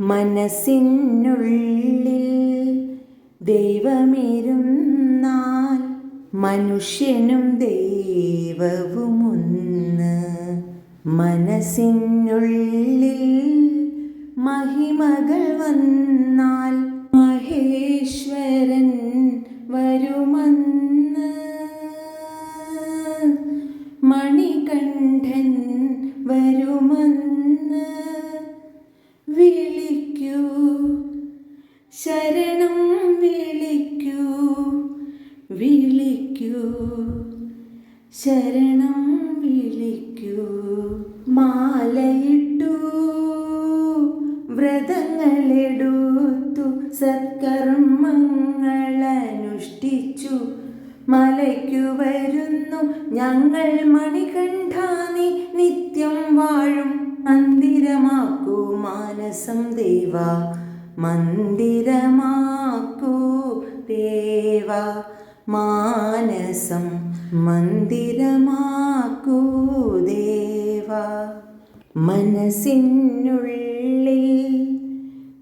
മനസ്സിനുള്ളിൽ ദൈവമിരുന്നാൽ മനുഷ്യനും ദൈവവുമൊന്ന്. മനസ്സിനുള്ളിൽ മഹിമകൾ വന്നാൽ ശരണം വിളിക്കൂ വിളിക്കൂ. ശരണം വിളിക്കൂ. മാലയിട്ടു വ്രതങ്ങളെടുത്തു സത്കർമ്മങ്ങൾ അനുഷ്ഠിച്ചു മലയ്ക്കു വരുന്നു ഞങ്ങൾ മണികണ്ഠാനി നിത്യം വാഴും മന്ദിരമാക്കൂ മാനസം ദേവ മന്ദിരമാക്കൂ ദേവ. മാനസം മന്ദിരമാക്കൂ ദേവ. മനസ്സിനുള്ളിൽ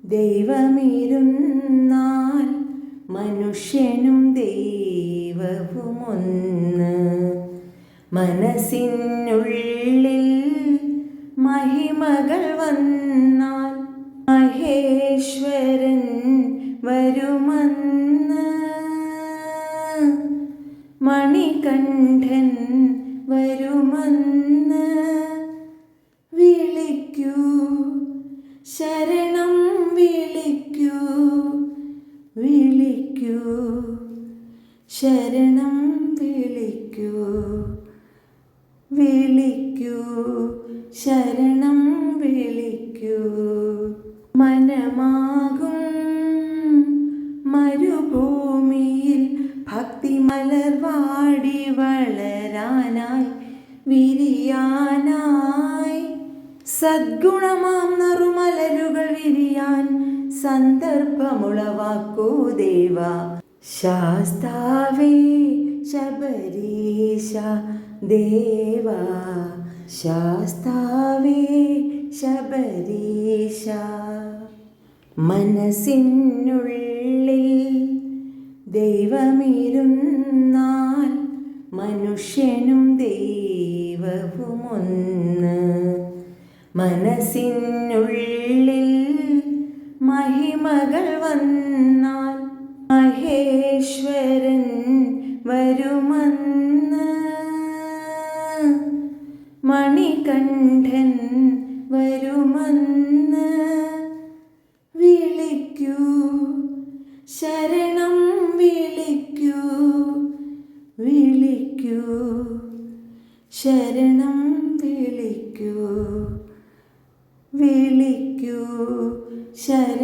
ദൈവമിരുന്നാൽ മനുഷ്യനും ദൈവവുമൊന്ന്. മനസ്സിനുള്ളിൽ മഹിമകൾ വന്നാൽ മഹേശ്വരൻ വരുമെന്ന്. മണികണ്ഠൻ വരുമെന്ന്. വിളിക്കൂ ശരണം വിളിക്കൂ വിളിക്കൂ ശരണം വിളിക്കൂ. വിളിക്കൂ. ശരണം വിളിക്കൂ. മനമാകും മരുഭൂമിയിൽ ഭക്തി മലർവാടി വളരാനായി വിരിയാനായി. സദ്ഗുണമാം നറുമലരുകൾ വിരിയാൻ സന്ദർഭമുളവാക്കൂ ദേവ. ശാസ്താവേ ശബരീശ ദേവ ശാസ്താവേ ശബരീശ. മനസ്സിനുള്ളിൽ ദൈവമിരുന്നാൽ മനുഷ്യനും ദൈവവുമൊന്ന്. മനസ്സിനുള്ളിൽ മഹിമകൾ വന്നാൽ മണികണ്ഠൻ വരുമെന്ന് വിളിക്കൂ. ശരണം വിളിക്കൂ. വിളിക്കൂ. ശരണം വിളിക്കൂ. വിളിക്കൂ. ശരണം